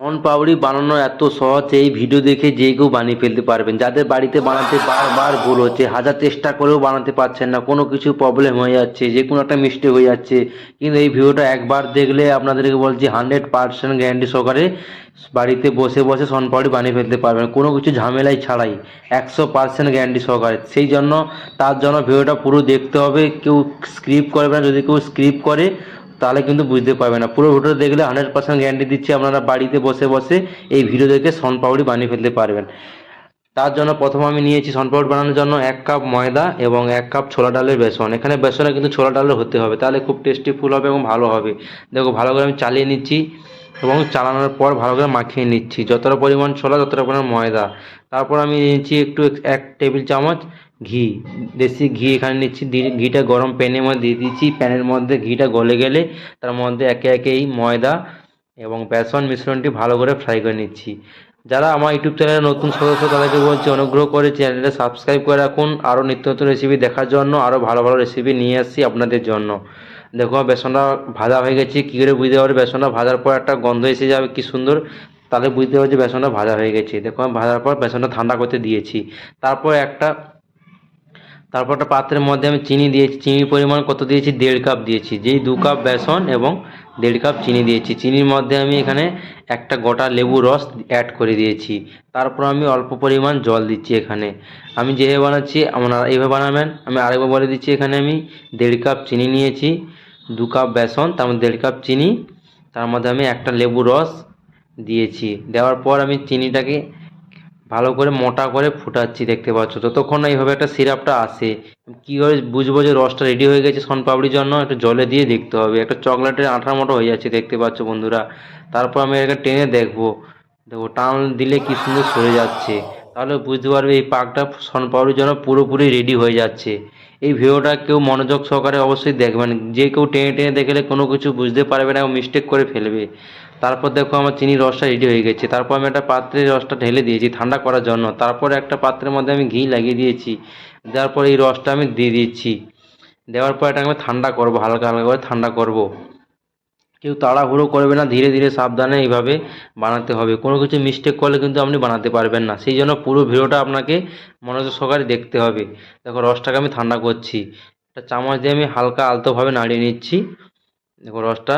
শন পাপড়ি বানানো এত সহজ, এই ভিডিও দেখে যে কেউ বানিয়ে ফেলতে পারবেন। যাদের বাড়িতে বানাতে বারবার ভুল হচ্ছে, হাজার চেষ্টা করেও বানাতে পারছেন না, কোনো কিছু প্রবলেম হয়ে যাচ্ছে, যে কোনো একটা মিস্টেক হয়ে যাচ্ছে। কিন্তু এই ভিডিওটা একবার দেখলে আপনাদেরকে বলছি হান্ড্রেড পার্সেন্ট গ্যারান্টি সহকারে বাড়িতে বসে বসে শন পাপড়ি বানিয়ে ফেলতে পারবেন, কোনো কিছু ঝামেলাই ছাড়াই, একশো পার্সেন্ট গ্যারান্টি সহকারে। সেই জন্য, তার জন্য ভিডিওটা পুরো দেখতে হবে, কেউ স্ক্রিপ্ট করবে না, যদি কেউ স্ক্রিপ্ট করে তাহলে কিন্তু বুঝতে পারবে না। পুরো ভিডিও দেখলে হান্ড্রেড পার্সেন্ট গ্যারান্টি দিচ্ছি আপনারা বাড়িতে বসে বসে এই ভিডিও দেখে শনপাপড়ি বানিয়ে ফেলতে পারবেন। তার জন্য প্রথম আমি নিয়েছি শনপাপড়ি বানানোর জন্য এক কাপ ময়দা এবং এক কাপ ছোলা ডালের বেসন। এখানে বেসনে কিন্তু ছোলা ডালের হতে হবে, তাহলে খুব টেস্টি ফুল হবে এবং ভালো হবে। দেখো ভালো করে আমি চালিয়ে নিচ্ছি এবং চালানোর পর ভালো করে মাখিয়ে নিচ্ছি। যতটা পরিমাণ ছোলা, ততটা পরিমাণ ময়দা। তারপর আমি নিয়েছি একটু এক টেবিল চামচ ঘি, দেশি ঘি এখানে নিচ্ছি ঘিটা গরম প্যানের মধ্যে দিয়ে দিচ্ছি, প্যানের মধ্যে ঘিটা গলে গেলে তার মধ্যে একে একে এই ময়দা এবং বেসন মিশ্রণটি ভালো করে ফ্রাই করে নিচ্ছি। যারা আমার ইউটিউব চ্যানেলে নতুন সদস্য, তাদেরকে বলছি, অনুগ্রহ করে চ্যানেলটা সাবস্ক্রাইব করে রাখুন। আরও নিত্য নতুন রেসিপি দেখার জন্য, আরও ভালো ভালো রেসিপি নিয়ে আসছি আপনাদের জন্য। দেখো, বেসনটা ভাজা হয়ে গেছে। কী করে বুঝতে পারবে? বেসনটা ভাজার পর একটা গন্ধ এসে যাবে, কি সুন্দর। তাহলে বুঝতে পারছি বেসনটা ভাজা হয়ে গেছে। দেখো, ভাজার পর বেসনটা ঠান্ডা করতে দিয়েছি। তারপর একটা তারপর একটা পাত্রের মধ্যে আমি চিনি দিয়েছি। চিনির পরিমাণ কত দিয়েছি? দেড় কাপ দিয়েছি। যেই দু কাপ বেসন এবং দেড় কাপ চিনি দিয়েছি। চিনির মধ্যে আমি এখানে একটা গোটা লেবু রস অ্যাড করে দিয়েছি। তারপর আমি অল্প পরিমাণ জল দিচ্ছি এখানে। আমি যেভাবে বানাচ্ছি, আপনারা এইভাবে বানাবেন। আমি আরেকবার বলে দিচ্ছি, এখানে আমি দেড় কাপ চিনি নিয়েছি, দু কাপ বেসন, তার মধ্যে দেড় কাপ চিনি, তার মধ্যে আমি একটা লেবু রস দিয়েছি। দেওয়ার পর আমি চিনিটাকে ভালো করে মোটা করে ফুটাচ্ছি, দেখতে পাচ্ছ? ততক্ষণ না এইভাবে একটা সিরাপটা আসে। কী করে বুঝব যে রসটা রেডি হয়ে গেছে শনপাপড়ির জন্য? একটু জলে দিয়ে দেখতে হবে। একটা চকলেটের আঠার মতো হয়ে যাচ্ছে, দেখতে পাচ্ছ বন্ধুরা। তারপর আমি এটাকে টেনে দেখব। দেখো, টান দিলে কি সুন্দর সরে যাচ্ছে। তাহলে বুঝতে পারবে এই পাকটা শনপাপড়ির জন্য পুরোপুরি রেডি হয়ে যাচ্ছে। এই ভিডিওটা কেউ মনোযোগ সহকারে অবশ্যই দেখবেন। যে কেউ টেনে টেনে দেখলে কোনো কিছু বুঝতে পারবে না মিস্টেক করে ফেলবে। তারপর দেখো আমার চিনির রসটা রেডি হয়ে গেছে। তারপর আমি একটা পাত্রে রসটা ঢেলে দিয়েছি ঠান্ডা করার জন্য। তারপর একটা পাত্রের মধ্যে আমি ঘি লাগিয়ে দিয়েছি। দেওয়ার পর এই রসটা আমি দিয়ে দিচ্ছি। দেওয়ার পর এটা আমি ঠান্ডা করব, হালকা হালকা করে ঠান্ডা করব। কেউ তাড়াহুড়ো করবে না, ধীরে ধীরে সাবধানে এইভাবে বানাতে হবে। কোনো কিছু মিস্টেক করলে কিন্তু আপনি বানাতে পারবেন না। সেই জন্য পুরো ভিডিওটা আপনাকে মনোযোগ সহকারে দেখতে হবে। দেখো রসটাকে আমি ঠান্ডা করছি। একটা চামচ দিয়ে আমি হালকা আলতোভাবে নাড়িয়ে নিচ্ছি। দেখো রসটা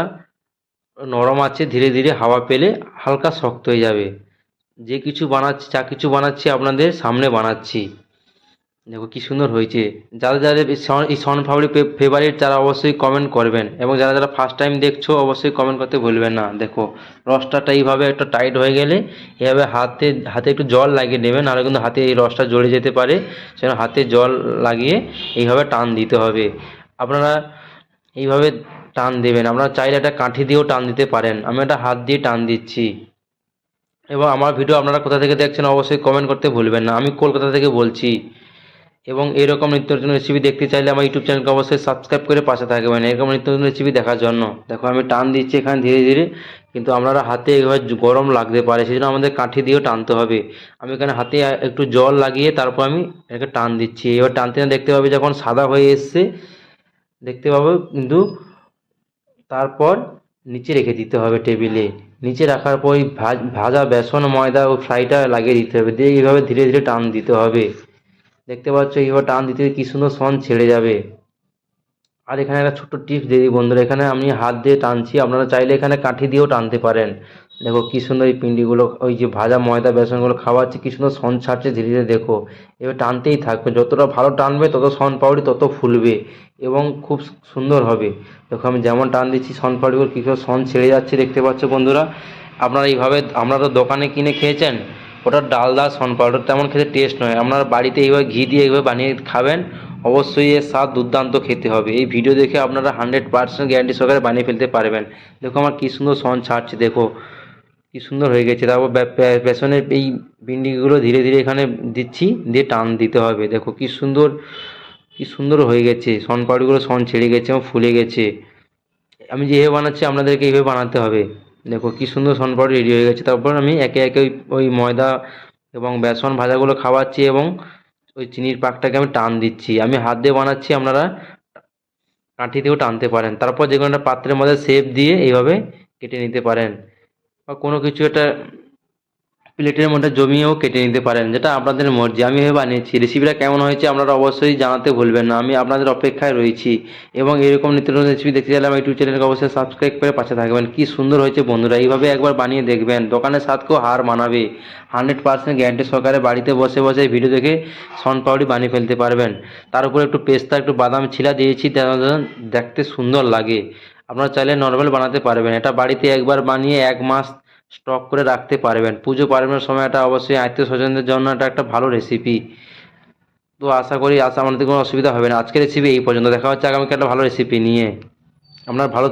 নরম আছে, ধীরে ধীরে হাওয়া পেলে হালকা শক্ত হয়ে যাবে। যে কিছু বানাচ্ছি, যা কিছু বানাচ্ছি আপনাদের সামনে বানাচ্ছি। দেখো কি সুন্দর হয়েছে। যারা যারা এই সন- ফেভারিট তারা অবশ্যই কমেন্ট করবেন এবং যারা যারা ফার্স্ট টাইম দেখছ, অবশ্যই কমেন্ট করতে ভুলবেন না। দেখো, রসটাটা এইভাবে একটা টাইট হয়ে গেলে এভাবে হাতে হাতে একটু জল লাগিয়ে নেবেন, নাহলে কিন্তু হাতে এই রসটা জড়ে যেতে পারে। সেজন্য হাতে জল লাগিয়ে এইভাবে টান দিতে হবে। আপনারা এইভাবে টান দেবেন। আপনারা চাইলে একটা কাঠি দিয়েও টান দিতে পারেন। আমি একটা হাত দিয়ে টান দিচ্ছি। এবং আমার ভিডিও আপনারা কোথা থেকে দেখছেন অবশ্যই কমেন্ট করতে ভুলবেন না। আমি কলকাতা থেকে বলছি। এবং এরকম নিত্য নতুন রেসিপি দেখতে চাইলে আমার ইউটিউব চ্যানেলকে অবশ্যই সাবস্ক্রাইব করে পাশে থাকবেন। এরকম নিত্য নতুন রেসিপি দেখার জন্য। দেখো, আমি টান দিচ্ছি এখানে ধীরে ধীরে। কিন্তু আপনারা হাতে এইভাবে গরম লাগতে পারে। সেই জন্য আমাদের কাঠি দিয়েও টানতে হবে। আমি এখানে হাতে একটু জল লাগিয়ে তারপর আমি এটাকে টান দিচ্ছি। এবার টানতে না দেখতে পাবে যখন সাদা হয়ে এসছে দেখতে পাবো, কিন্তু তারপর নিচে রেখে দিতে হবে টেবিলে। নিচে রাখার পর ওই ভাজ- বেসন, ময়দা ও ফ্রাইটা লাগিয়ে দিতে হবে। দিয়ে এইভাবে ধীরে ধীরে টান দিতে হবে। দেখতে পাচ্ছ, এইভাবে টান দিতে কি সুন্দর সন ছেড়ে যাবে। আর এখানে একটা ছোট্ট টিপস দিয়ে দিই বন্ধুরা। এখানে আমি হাত দিয়ে টানছি। আপনারা চাইলে এখানে কাঠি দিয়েও টানতে পারেন। দেখো কি সুন্দর এই পিন্ডিগুলো, ওই যে ভাজা ময়দা বেসনগুলো খাওয়াচ্ছে, কি সুন্দর সন ছাড়ছে ধীরে ধীরে, দেখো। এবার টানতেই থাকবে, যতটা ভালো টানবে তত সন পাউডি তত ফুলবে এবং খুব সুন্দর হবে। দেখো আমি যেমন টান দিচ্ছি সন পাউডিগুলো কী করে সন ছেড়ে যাচ্ছে, দেখতে পাচ্ছ বন্ধুরা? আপনারা এইভাবে, আপনারা তো দোকানে কিনে খেয়েছেন, ওটা ডালদা সন পাউডার, তেমন খেতে টেস্ট নয়। আপনারা বাড়িতে এইভাবে ঘি দিয়ে এইভাবে বানিয়ে খাবেন, অবশ্যই এর স্বাদ দুর্দান্ত খেতে হবে। এই ভিডিও দেখে আপনারা হান্ড্রেড পার্সেন্ট গ্যারান্টি সহকারে বানিয়ে ফেলতে পারবেন। দেখো আমার কী সুন্দর সন ছাড়ছে, দেখো। কি সুন্দর হয়ে গেছে। তারপর বেসনের এই বিন্ডিগুলো ধীরে ধীরে এখানে দিচ্ছি, দিয়ে টান দিতে হবে। দেখো কি সুন্দর কি সুন্দর হয়ে গেছে। সনপাউডিগুলো সন ছেড়ে গেছে এবং ফুলে গেছে। আমি যেভাবে বানাচ্ছি, আপনাদেরকে এইভাবে বানাতে হবে। দেখো কি সুন্দর সনপাউডি রেডি হয়ে গেছে। তারপর আমি একে একে ওই ওই ময়দা এবং বেসন ভাজাগুলো খাওয়াচ্ছি এবং ওই চিনির পাকটাকে আমি টান দিচ্ছি। আমি হাত দিয়ে বানাচ্ছি, আপনারা কাঠি দিয়েও টানতে পারেন। তারপর যে কোনো একটা পাত্রের মধ্যে শেপ দিয়ে এইভাবে কেটে নিতে পারেন। বা কোনো কিছু একটা প্লেটের মধ্যে জমিয়েও কেটে নিতে পারেন, যেটা আপনাদের মর্জি। আমি ভেবে বানিয়েছি রেসিপিটা কেমন হয়েছে আপনারা অবশ্যই জানাতে ভুলবেন না। আমি আপনাদের অপেক্ষায় রয়েছি এবং এরকম নিত্য নতুন রেসিপি দেখতে চাইলে আমার ইউটিউব চ্যানেলকে অবশ্যই সাবস্ক্রাইব করে পাশে থাকবেন। কি সুন্দর হয়েছে বন্ধুরা, এইভাবে একবার বানিয়ে দেখবেন। দোকানের স্বাদকেও হার মানাবে। হান্ড্রেড পার্সেন্ট গ্যারান্টি সহকারে বাড়িতে বসে বসে ভিডিও দেখে সন পাউডি বানিয়ে ফেলতে পারবেন। তার উপরে একটু পেস্তা, একটু বাদাম ছিলা দিয়েছি দেখতে সুন্দর লাগে। আপনারা চাইলে নর্মাল বানাতে পারবেন। এটা বাড়িতে একবার বানিয়ে এক মাস স্টক করে রাখতে পারবেন। পুজো পার্বণের সময় এটা অবশ্যই আত্মীয় স্বজনদের জন্য এটা একটা ভালো রেসিপি তো আশা করি আশা আমাদের কোনো অসুবিধা হবে না। আজকের রেসিপি এই পর্যন্ত। দেখা হচ্ছে আগামীকাল একটা ভালো রেসিপি নিয়ে। আপনার ভালো